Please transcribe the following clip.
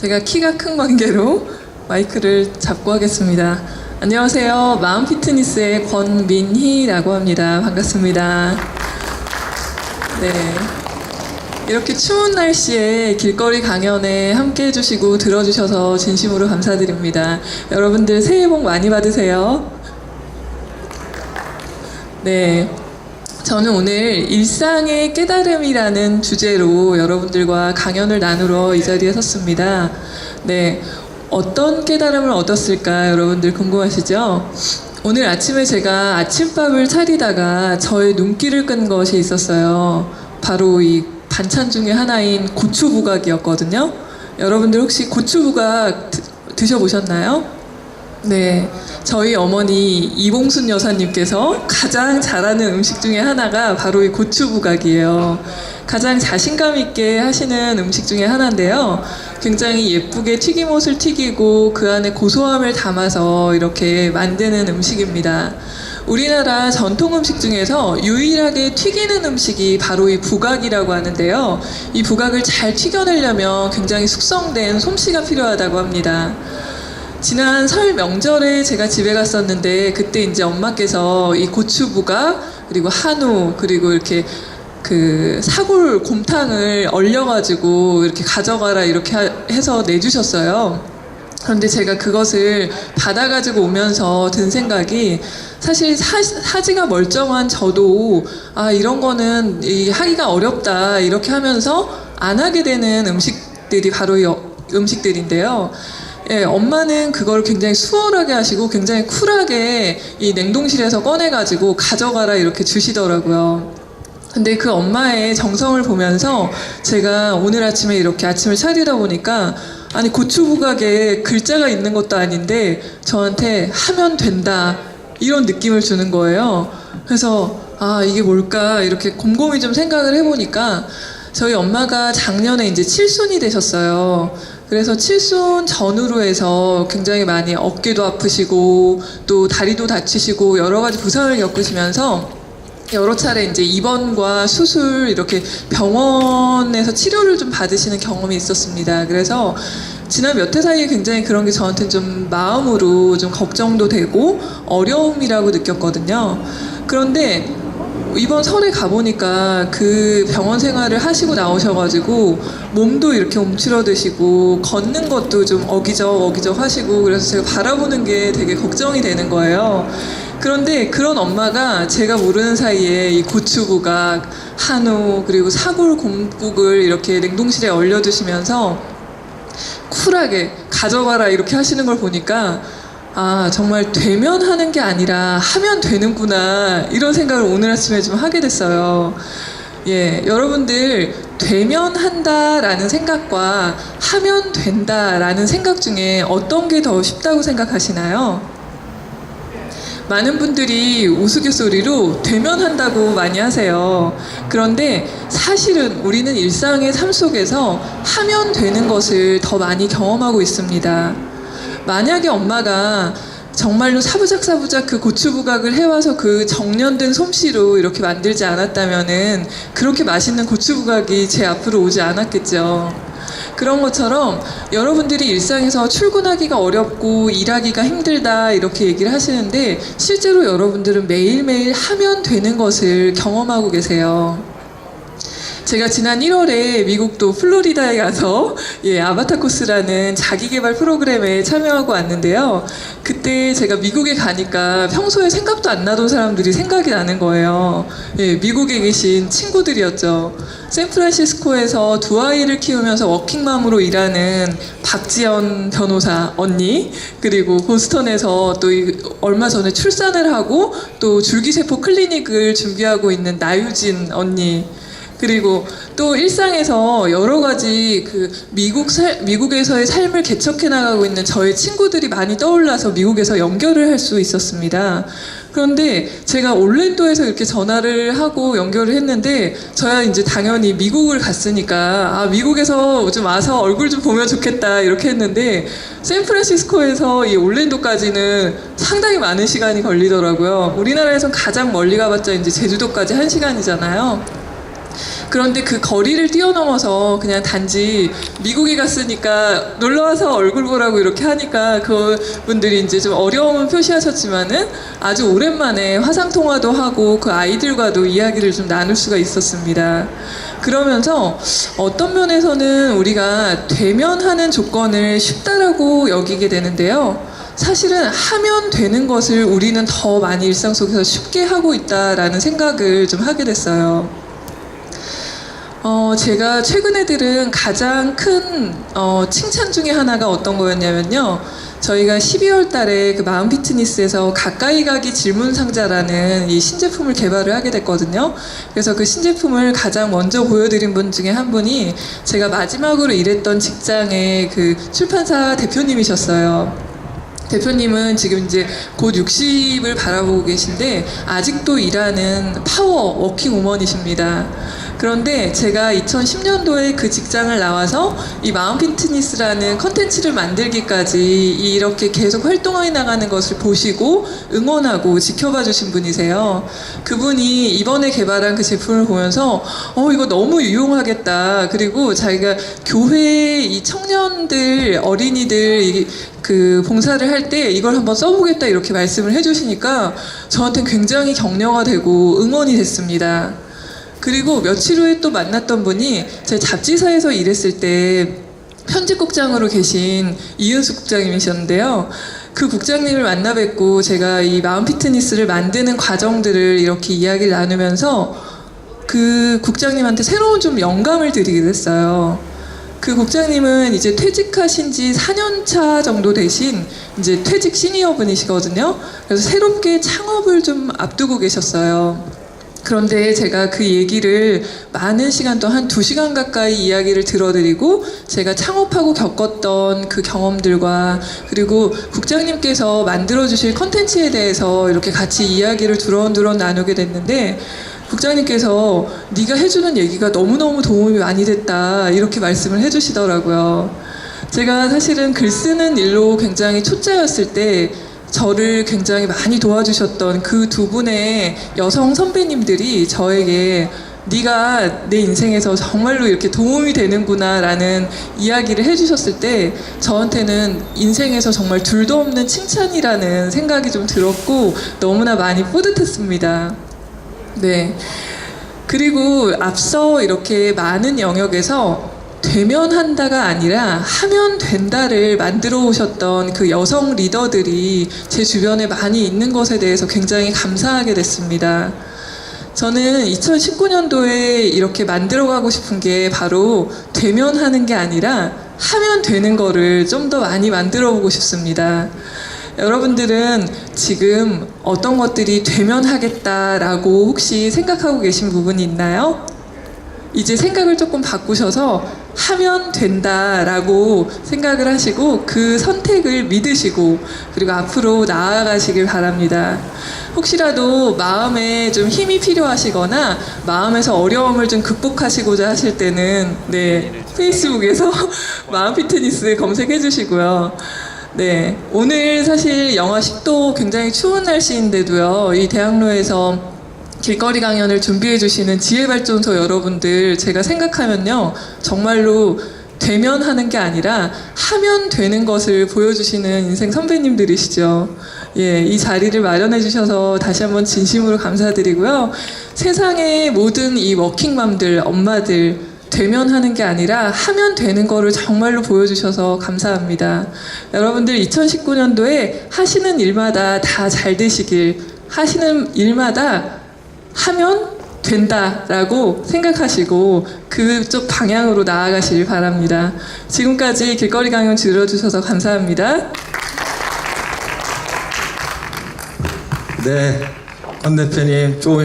제가 키가 큰 관계로 마이크를 잡고 하겠습니다. 안녕하세요. 마음 피트니스의 권민희라고 합니다. 반갑습니다. 네. 이렇게 추운 날씨에 길거리 강연에 함께 해주시고 들어주셔서 진심으로 감사드립니다. 여러분들 새해 복 많이 받으세요. 네. 저는 오늘 일상의 깨달음이라는 주제로 여러분들과 강연을 나누러 이 자리에 섰습니다. 네. 어떤 깨달음을 얻었을까 여러분들 궁금하시죠? 오늘 아침에 제가 아침밥을 차리다가 저의 눈길을 끈 것이 있었어요. 바로 이 반찬 중에 하나인 고추 부각이었거든요. 여러분들 혹시 고추 부각 드- 드셔보셨나요? 네, 저희 어머니 이봉순 여사님께서 가장 잘하는 음식 중에 하나가 바로 이 고추 부각이에요. 가장 자신감 있게 하시는 음식 중에 하나인데요. 굉장히 예쁘게 튀김옷을 튀기고 그 안에 고소함을 담아서 이렇게 만드는 음식입니다. 우리나라 전통 음식 중에서 유일하게 튀기는 음식이 바로 이 부각이라고 하는데요. 이 부각을 잘 튀겨내려면 굉장히 숙성된 솜씨가 필요하다고 합니다. 지난 설 명절에 제가 집에 갔었는데 그때 이제 엄마께서 이 고추부각 그리고 한우 그리고 이렇게 그 사골 곰탕을 얼려가지고 이렇게 가져가라 이렇게 하- 해서 내주셨어요. 그런데 제가 그것을 받아가지고 오면서 든 생각이 사실 사, 사지가 멀쩡한 저도 아 이런 거는 이 하기가 어렵다 이렇게 하면서 안 하게 되는 음식들이 바로 이 어- 음식들인데요. 예, 엄마는 그걸 굉장히 수월하게 하시고 굉장히 쿨하게 이 냉동실에서 꺼내가지고 가져가라 이렇게 주시더라고요. 근데 그 엄마의 정성을 보면서 제가 오늘 아침에 이렇게 아침을 차리다 보니까 아니 고추 부각에 글자가 있는 것도 아닌데 저한테 하면 된다 이런 느낌을 주는 거예요. 그래서 아 이게 뭘까 이렇게 곰곰이 좀 생각을 해보니까 저희 엄마가 작년에 이제 칠순이 되셨어요. 그래서 칠순 전후로 해서 굉장히 많이 어깨도 아프시고 또 다리도 다치시고 여러 가지 부상을 겪으시면서 여러 차례 이제 입원과 수술 이렇게 병원에서 치료를 좀 받으시는 경험이 있었습니다. 그래서 지난 몇 해 사이에 굉장히 그런 게 저한테 좀 마음으로 좀 걱정도 되고 어려움이라고 느꼈거든요. 그런데 이번 설에 가보니까 그 병원 생활을 하시고 나오셔가지고 몸도 이렇게 움츠러드시고 걷는 것도 좀 어기적 어기적 하시고 그래서 제가 바라보는 게 되게 걱정이 되는 거예요. 그런데 그런 엄마가 제가 모르는 사이에 이 고추부각, 한우 그리고 사골 곰국을 이렇게 냉동실에 얼려두시면서 쿨하게 가져가라 이렇게 하시는 걸 보니까 아 정말 되면 하는 게 아니라 하면 되는구나 이런 생각을 오늘 아침에 좀 하게 됐어요. 예, 여러분들 되면 한다라는 생각과 하면 된다라는 생각 중에 어떤 게 더 쉽다고 생각하시나요? 많은 분들이 우스갯소리로 되면 한다고 많이 하세요. 그런데 사실은 우리는 일상의 삶 속에서 하면 되는 것을 더 많이 경험하고 있습니다. 만약에 엄마가 정말로 사부작 사부작 그 고추 부각을 해와서 그 정련된 솜씨로 이렇게 만들지 않았다면은 그렇게 맛있는 고추 부각이 제 앞으로 오지 않았겠죠. 그런 것처럼 여러분들이 일상에서 출근하기가 어렵고 일하기가 힘들다 이렇게 얘기를 하시는데 실제로 여러분들은 매일매일 하면 되는 것을 경험하고 계세요. 제가 지난 1월에 미국도 플로리다에 가서 예, 아바타 코스라는 자기 개발 프로그램에 참여하고 왔는데요. 그때 제가 미국에 가니까 평소에 생각도 안 나던 사람들이 생각이 나는 거예요. 예, 미국에 계신 친구들이었죠. 샌프란시스코에서 두 아이를 키우면서 워킹맘으로 일하는 박지연 변호사 언니 그리고 보스턴에서 또 이- 얼마 전에 출산을 하고 또 줄기세포 클리닉을 준비하고 있는 나유진 언니 그리고 또 일상에서 여러 가지 그 미국 살, 미국에서의 삶을 개척해 나가고 있는 저의 친구들이 많이 떠올라서 미국에서 연결을 할 수 있었습니다. 그런데 제가 올랜도에서 이렇게 전화를 하고 연결을 했는데 저야 이제 당연히 미국을 갔으니까 아 미국에서 좀 와서 얼굴 좀 보면 좋겠다 이렇게 했는데 샌프란시스코에서 이 올랜도까지는 상당히 많은 시간이 걸리더라고요. 우리나라에선 가장 멀리 가봤자 이제 제주도까지 한 시간이잖아요. 그런데 그 거리를 뛰어넘어서 그냥 단지 미국에 갔으니까 놀러 와서 얼굴 보라고 이렇게 하니까 그 분들이 이제 좀 어려움은 표시하셨지만은 아주 오랜만에 화상 통화도 하고 그 아이들과도 이야기를 좀 나눌 수가 있었습니다. 그러면서 어떤 면에서는 우리가 대면하는 조건을 쉽다라고 여기게 되는데요. 사실은 하면 되는 것을 우리는 더 많이 일상 속에서 쉽게 하고 있다라는 생각을 좀 하게 됐어요. 어, 제가 최근에 들은 가장 큰 어, 칭찬 중에 하나가 어떤 거였냐면요. 저희가 12월 달에 그 마음 피트니스에서 가까이 가기 질문 상자라는 이 신제품을 개발을 하게 됐거든요. 그래서 그 신제품을 가장 먼저 보여드린 분 중에 한 분이 제가 마지막으로 일했던 직장의 그 출판사 대표님이셨어요. 대표님은 지금 이제 곧 60을 바라보고 계신데 아직도 일하는 파워 워킹 우먼이십니다. 그런데 제가 2010년도에 그 직장을 나와서 이 마음 피트니스라는 컨텐츠를 만들기까지 이렇게 계속 활동해 나가는 것을 보시고 응원하고 지켜봐 주신 분이세요. 그분이 이번에 개발한 그 제품을 보면서 어 이거 너무 유용하겠다. 그리고 자기가 교회 이 청년들 어린이들 이- 그 봉사를 할 때 이걸 한번 써보겠다 이렇게 말씀을 해주시니까 저한테 굉장히 격려가 되고 응원이 됐습니다. 그리고 며칠 후에 또 만났던 분이 제 잡지사에서 일했을 때 편집국장으로 계신 이은수 국장님이셨는데요. 그 국장님을 만나 뵙고 제가 이 마음 피트니스를 만드는 과정들을 이렇게 이야기를 나누면서 그 국장님한테 새로운 좀 영감을 드리게 됐어요. 그 국장님은 이제 퇴직하신 지 4년 차 정도 되신 이제 퇴직 시니어 분이시거든요. 그래서 새롭게 창업을 좀 앞두고 계셨어요. 그런데 제가 그 얘기를 많은 시간 동안 한 두 시간 가까이 이야기를 들어드리고 제가 창업하고 겪었던 그 경험들과 그리고 국장님께서 만들어주실 컨텐츠에 대해서 이렇게 같이 이야기를 두런두런 나누게 됐는데 국장님께서 네가 해주는 얘기가 너무너무 도움이 많이 됐다 이렇게 말씀을 해주시더라고요. 제가 사실은 글 쓰는 일로 굉장히 초짜였을 때 저를 굉장히 많이 도와주셨던 그 두 분의 여성 선배님들이 저에게 네가 내 인생에서 정말로 이렇게 도움이 되는구나라는 이야기를 해주셨을 때 저한테는 인생에서 정말 둘도 없는 칭찬이라는 생각이 좀 들었고 너무나 많이 뿌듯했습니다. 네. 그리고 앞서 이렇게 많은 영역에서 되면 한다가 아니라 하면 된다를 만들어 오셨던 그 여성 리더들이 제 주변에 많이 있는 것에 대해서 굉장히 감사하게 됐습니다. 저는 2019년도에 이렇게 만들어가고 싶은 게 바로 되면 하는 게 아니라 하면 되는 거를 좀 더 많이 만들어 보고 싶습니다. 여러분들은 지금 어떤 것들이 되면 하겠다라고 혹시 생각하고 계신 부분이 있나요? 이제 생각을 조금 바꾸셔서 하면 된다라고 생각을 하시고 그 선택을 믿으시고 그리고 앞으로 나아가시길 바랍니다. 혹시라도 마음에 좀 힘이 필요하시거나 마음에서 어려움을 좀 극복하시고자 하실 때는 네 페이스북에서 마음 피트니스 검색해 주시고요. 네 오늘 사실 영하 10도 굉장히 추운 날씨인데도요 이 대학로에서 길거리 강연을 준비해 주시는 지혜발전소 여러분들 제가 생각하면요 정말로 되면 하는 게 아니라 하면 되는 것을 보여주시는 인생 선배님들이시죠. 예, 이 자리를 마련해 주셔서 다시 한번 진심으로 감사드리고요. 세상의 모든 이 워킹맘들, 엄마들 되면 하는 게 아니라 하면 되는 거를 정말로 보여주셔서 감사합니다. 여러분들 2019년도에 하시는 일마다 다 잘 되시길 하시는 일마다 하면 된다라고 생각하시고 그쪽 방향으로 나아가시길 바랍니다. 지금까지 길거리 강연 들어주셔서 감사합니다. 네, 권 대표님 조금